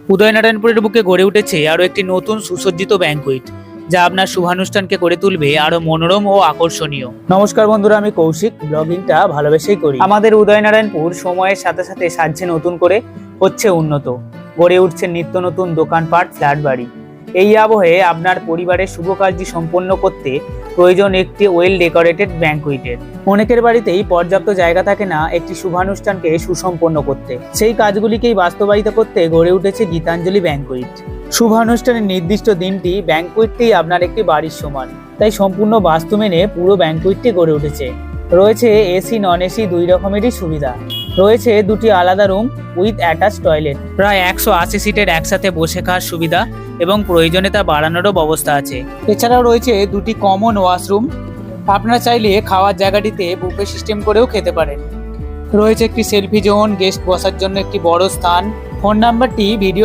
উদয়নারায়ণপুরের বুকে গড়ে উঠেছে আরও একটি নতুন সুসজ্জিত ব্যাংকুইট যা আপনার শুভানুষ্ঠানকে করে তুলবে আরও মনোরম ও আকর্ষণীয়। নমস্কার বন্ধুরা আমি কৌশিক। ব্লগিংটা ভালোবেসেই করি। আমাদের উদয়নারায়ণপুর সময়ের সাথে সাথে সাজছে নতুন করে হচ্ছে উন্নত। গড়ে উঠছে নিত্য নতুন দোকানপাট ফ্ল্যাট বাড়ি। এই আবহে আপনার পরিবারের শুভ কাজটি সম্পন্ন করতে প্রয়োজন একটি ওয়েল ডেকোরেটেড ব্যাংকুইটের অনেকের বাড়িতেই পর্যাপ্ত জায়গা থাকে না একটি শুভানুষ্ঠানকে সুসম্পন্ন করতে। সেই কাজগুলিকেই বাস্তবায়িত করতে গড়ে উঠেছে গীতাঞ্জলি ব্যাংকুইট শুভানুষ্ঠানের নির্দিষ্ট দিনটি ব্যাংকুইটটি আপনার একটি বাড়ির সমান। তাই সম্পূর্ণ বাস্তু মেনে পুরো ব্যাংকুইটটি গড়ে উঠেছে। রয়েছে এসি নন এসি দুই রকমেরই সুবিধা। রয়েছে দুটি আলাদা রুম উইথ অ্যাটাচ টয়লেট। প্রায় একশো আশি সিটের একসাথে বসে খাওয়ার সুবিধা এবং প্রয়োজনে তা বাড়ানোরও ব্যবস্থা আছে। এছাড়াও রয়েছে দুটি কমন ওয়াশরুম। আপনারা চাইলে খাওয়ার জায়গাটিতে বুফে সিস্টেম করেও খেতে পারেন। রয়েছে একটি সেলফি জোন, গেস্ট বসার জন্য একটি বড় স্থান। ফোন নাম্বারটি ভিডিও